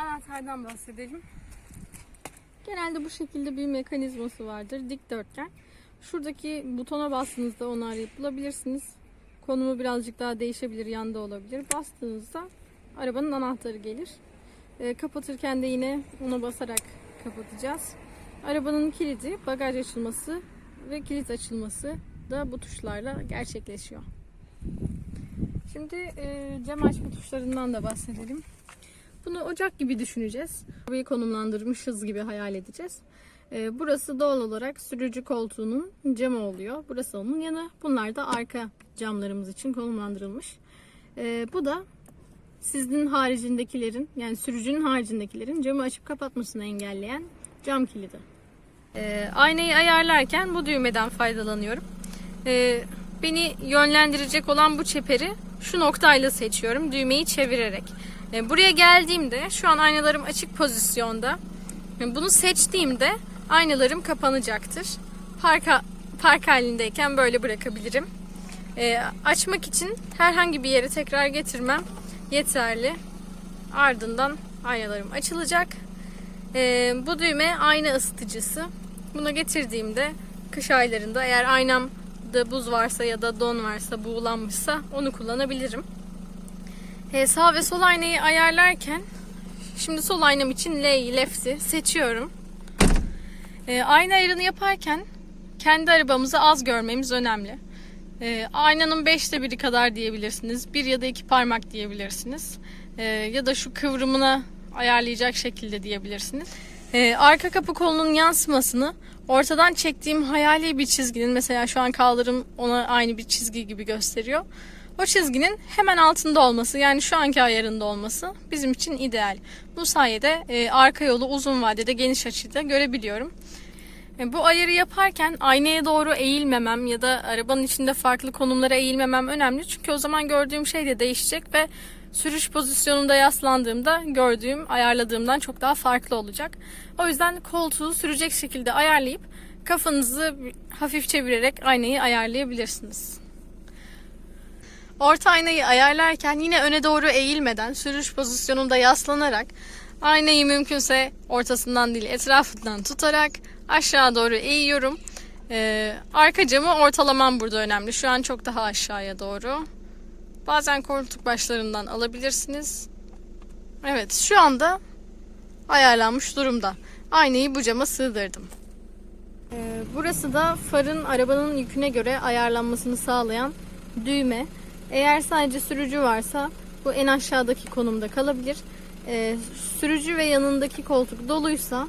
anahtardan bahsedelim. Genelde bu şekilde bir mekanizması vardır. Dikdörtgen. Şuradaki butona bastığınızda onu arayıp bulabilirsiniz. Konumu birazcık daha değişebilir, yanda olabilir. Bastığınızda arabanın anahtarı gelir. Ee, kapatırken de yine ona basarak kapatacağız. Arabanın kilidi, bagaj açılması ve kilit açılması da bu tuşlarla gerçekleşiyor. Şimdi e, cam açma tuşlarından da bahsedelim. Bunu ocak gibi düşüneceğiz. Arabayı konumlandırmışız gibi hayal edeceğiz. E, burası doğal olarak sürücü koltuğunun camı oluyor. Burası onun yanı. Bunlar da arka camlarımız için konumlandırılmış. E, bu da sizin haricindekilerin yani sürücünün haricindekilerin camı açıp kapatmasını engelleyen cam kilidi. E, aynayı ayarlarken bu düğmeden faydalanıyorum. Beni yönlendirecek olan bu çeperi şu noktayla seçiyorum düğmeyi çevirerek. E, buraya geldiğimde şu an aynalarım açık pozisyonda. E, Bunu seçtiğimde aynalarım kapanacaktır. Park, park halindeyken böyle bırakabilirim. E, açmak için herhangi bir yere tekrar getirmem yeterli. Ardından aynalarım açılacak. Bu düğme ayna ısıtıcısı. Buna getirdiğimde kış aylarında eğer aynamda buz varsa ya da don varsa buğulanmışsa onu kullanabilirim. E, sağ ve sol aynayı ayarlarken şimdi sol aynam için L'yi left'i seçiyorum. E, ayna ayarını yaparken kendi arabamızı az görmemiz önemli. E, aynanın beşte biri kadar diyebilirsiniz. Bir ya da iki parmak diyebilirsiniz. E, ya da şu kıvrımına ayarlayacak şekilde diyebilirsiniz. E, arka kapı kolunun yansımasını ortadan çektiğim hayali bir çizginin mesela şu an kaldırım ona aynı bir çizgi gibi gösteriyor. O çizginin hemen altında olması yani şu anki ayarında olması bizim için ideal. Bu sayede e, arka yolu uzun vadede geniş açıda görebiliyorum. E, bu ayarı yaparken aynaya doğru eğilmemem ya da arabanın içinde farklı konumlara eğilmemem önemli. Çünkü o zaman gördüğüm şey de değişecek ve sürüş pozisyonunda yaslandığımda gördüğüm, ayarladığımdan çok daha farklı olacak. O yüzden koltuğu sürecek şekilde ayarlayıp kafanızı hafif çevirerek aynayı ayarlayabilirsiniz. Orta aynayı ayarlarken yine öne doğru eğilmeden sürüş pozisyonunda yaslanarak aynayı mümkünse ortasından değil etrafından tutarak aşağı doğru eğiyorum. Ee, arka camı ortalamam burada önemli. Şu an çok daha aşağıya doğru. Bazen koltuk başlarından alabilirsiniz. Evet şu anda ayarlanmış durumda. Aynayı bu cama sığdırdım. Ee, burası da farın arabanın yüküne göre ayarlanmasını sağlayan düğme. Eğer sadece sürücü varsa bu en aşağıdaki konumda kalabilir. Ee, sürücü ve yanındaki koltuk doluysa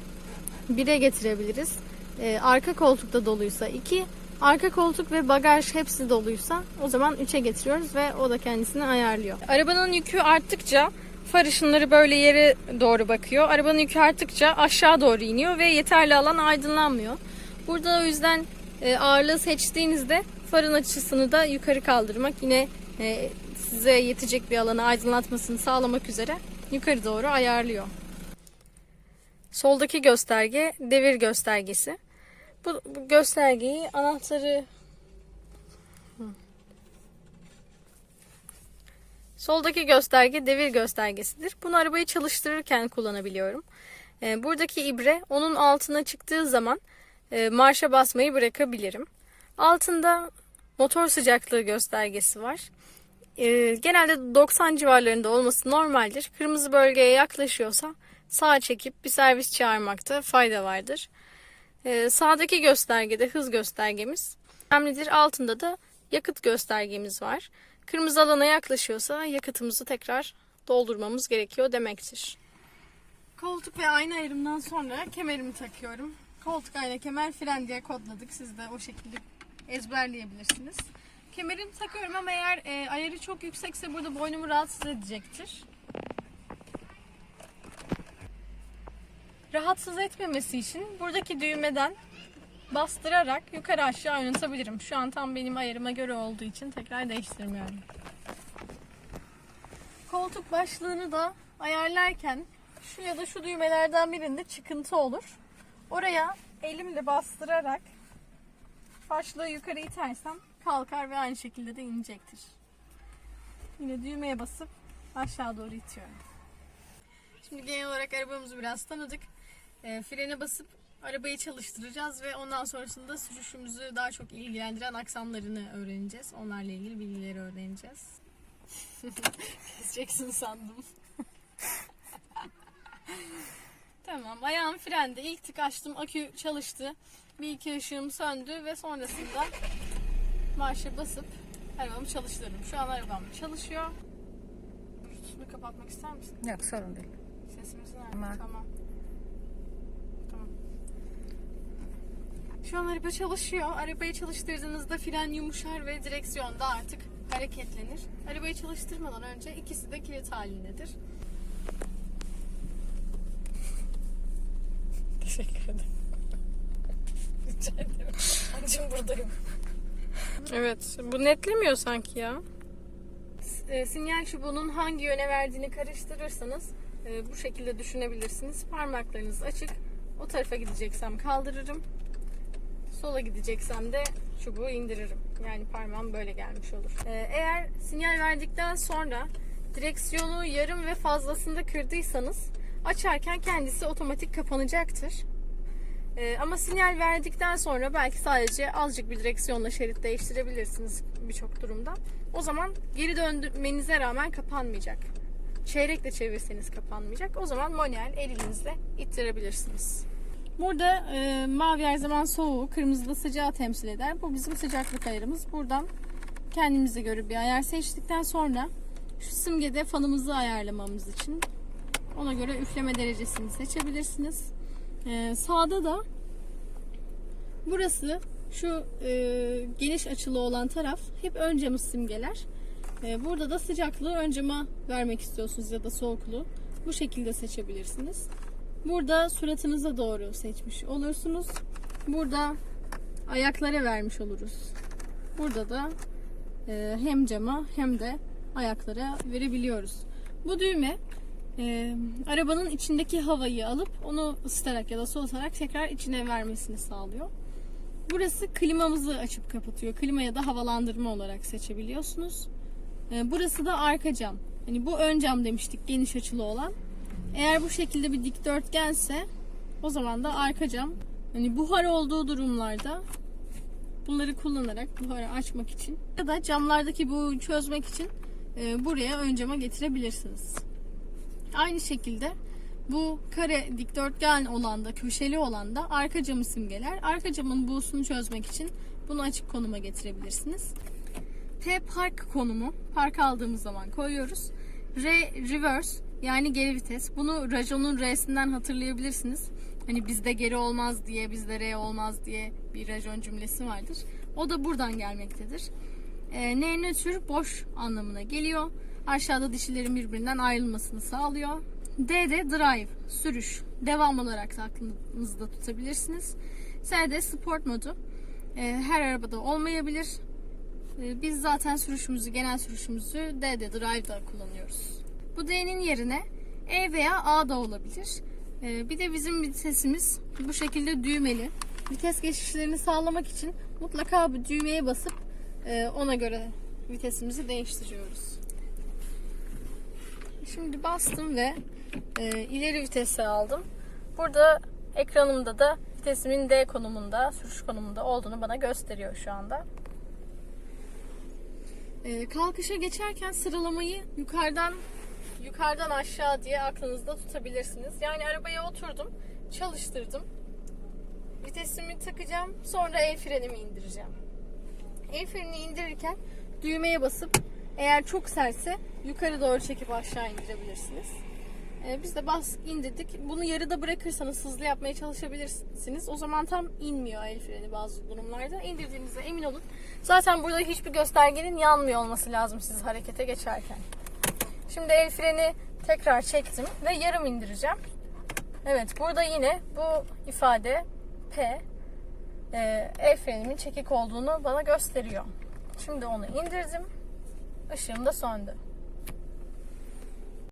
1'e getirebiliriz. Ee, arka koltukta doluysa 2, arka koltuk ve bagaj hepsi doluysa o zaman 3'e getiriyoruz ve o da kendisini ayarlıyor. Arabanın yükü arttıkça far ışınları böyle yere doğru bakıyor. Arabanın yükü arttıkça aşağı doğru iniyor ve yeterli alan aydınlanmıyor. Burada o yüzden e, ağırlığı seçtiğinizde farın açısını da yukarı kaldırmak yine e, size yetecek bir alanı aydınlatmasını sağlamak üzere yukarı doğru ayarlıyor. Soldaki gösterge devir göstergesi. Bu, bu göstergeyi anahtarı. Soldaki gösterge devir göstergesidir. Bunu arabayı çalıştırırken kullanabiliyorum. E, buradaki ibre onun altına çıktığı zaman e, marşa basmayı bırakabilirim. Altında motor sıcaklığı göstergesi var. E, genelde 90 civarlarında olması normaldir. Kırmızı bölgeye yaklaşıyorsa sağa çekip bir servis çağırmakta fayda vardır. E, sağdaki göstergede hız göstergemiz önemlidir. Altında da yakıt göstergemiz var. Kırmızı alana yaklaşıyorsa yakıtımızı tekrar doldurmamız gerekiyor demektir. Koltuk ve ayna ayrımından sonra kemerimi takıyorum. Koltuk, ayna, kemer, fren diye kodladık. Siz de o şekilde ezberleyebilirsiniz. Kemerimi takıyorum ama eğer e, ayarı çok yüksekse burada boynumu rahatsız edecektir. Rahatsız etmemesi için buradaki düğmeden bastırarak yukarı aşağı oynatabilirim. Şu an tam benim ayarıma göre olduğu için tekrar değiştirmiyorum. Koltuk başlığını da ayarlarken şu ya da şu düğmelerden birinde çıkıntı olur. Oraya elimle bastırarak başlığı yukarı itersem kalkar ve aynı şekilde de inecektir. Yine düğmeye basıp aşağı doğru itiyorum. Şimdi genel olarak arabamızı biraz tanıdık. E, frene basıp arabayı çalıştıracağız ve ondan sonrasında sürüşümüzü daha çok ilgilendiren aksamlarını öğreneceğiz. Onlarla ilgili bilgileri öğreneceğiz. Keseceksin sandım. tamam ayağım frende. İlk tık açtım akü çalıştı. Bir iki ışığım söndü ve sonrasında marşa basıp arabamı çalıştırdım. Şu an arabam çalışıyor. Bluetooth'unu kapatmak ister misin? Yok sorun değil. Sesimiz nerede? Tamam. Tamam. Tamam. Şu an araba çalışıyor. Arabayı çalıştırdığınızda fren yumuşar ve direksiyon da artık hareketlenir. Arabayı çalıştırmadan önce ikisi de kilit halindedir. Teşekkür ederim. Rica ederim. Buradayım. Evet, bu netlemiyor sanki ya. E, sinyal çubuğunun hangi yöne verdiğini karıştırırsanız e, bu şekilde düşünebilirsiniz. Parmaklarınız açık. O tarafa gideceksem kaldırırım. Sola gideceksem de çubuğu indiririm. Yani parmağım böyle gelmiş olur. E, eğer sinyal verdikten sonra direksiyonu yarım ve fazlasında kırdıysanız açarken kendisi otomatik kapanacaktır. Ee, ama sinyal verdikten sonra belki sadece azıcık bir direksiyonla şerit değiştirebilirsiniz birçok durumda. O zaman geri dönmenize rağmen kapanmayacak. Çeyrekle çevirseniz kapanmayacak. O zaman manuel elinizle ittirebilirsiniz. Burada e, mavi her zaman soğuğu, kırmızı da sıcağı temsil eder. Bu bizim sıcaklık ayarımız. Buradan kendimize göre bir ayar seçtikten sonra şu simgede fanımızı ayarlamamız için ona göre üfleme derecesini seçebilirsiniz. Ee, sağda da burası şu e, geniş açılı olan taraf hep ön camı simgeler. Ee, burada da sıcaklığı ön cama vermek istiyorsunuz ya da soğukluğu. Bu şekilde seçebilirsiniz. Burada suratınıza doğru seçmiş olursunuz. Burada ayaklara vermiş oluruz. Burada da e, hem cama hem de ayaklara verebiliyoruz. Bu düğme e, arabanın içindeki havayı alıp onu ısıtarak ya da soğutarak tekrar içine vermesini sağlıyor. Burası klimamızı açıp kapatıyor. Klima ya da havalandırma olarak seçebiliyorsunuz. E, burası da arka cam. Hani bu ön cam demiştik geniş açılı olan. Eğer bu şekilde bir dikdörtgense o zaman da arka cam. Hani buhar olduğu durumlarda bunları kullanarak buharı açmak için ya da camlardaki bu çözmek için e, buraya ön cama getirebilirsiniz. Aynı şekilde bu kare dikdörtgen olan da köşeli olan da arka camı simgeler. Arka camın buğusunu çözmek için bunu açık konuma getirebilirsiniz. T park konumu. Park aldığımız zaman koyuyoruz. R reverse yani geri vites. Bunu rajonun R'sinden hatırlayabilirsiniz. Hani bizde geri olmaz diye, bizde R olmaz diye bir rajon cümlesi vardır. O da buradan gelmektedir. E, N nötr boş anlamına geliyor. Aşağıda dişilerin birbirinden ayrılmasını sağlıyor. D de drive, sürüş. Devam olarak da aklınızda tutabilirsiniz. S de sport modu. E, her arabada olmayabilir. E, biz zaten sürüşümüzü, genel sürüşümüzü D'de, drive'da kullanıyoruz. Bu D'nin yerine E veya A da olabilir. E, bir de bizim vitesimiz bu şekilde düğmeli. Vites geçişlerini sağlamak için mutlaka bu düğmeye basıp e, ona göre vitesimizi değiştiriyoruz. Şimdi bastım ve e, ileri vitesi aldım. Burada ekranımda da vitesimin D konumunda, sürüş konumunda olduğunu bana gösteriyor şu anda. E, kalkışa geçerken sıralamayı yukarıdan yukarıdan aşağı diye aklınızda tutabilirsiniz. Yani arabaya oturdum, çalıştırdım. Vitesimi takacağım, sonra el frenimi indireceğim. El frenini indirirken düğmeye basıp eğer çok sertse yukarı doğru çekip aşağı indirebilirsiniz. Ee, biz de bas indirdik. Bunu yarıda bırakırsanız hızlı yapmaya çalışabilirsiniz. O zaman tam inmiyor el freni bazı durumlarda. İndirdiğinizde emin olun. Zaten burada hiçbir göstergenin yanmıyor olması lazım siz harekete geçerken. Şimdi el freni tekrar çektim ve yarım indireceğim. Evet burada yine bu ifade P e, el frenimin çekik olduğunu bana gösteriyor. Şimdi onu indirdim. Işığım da söndü.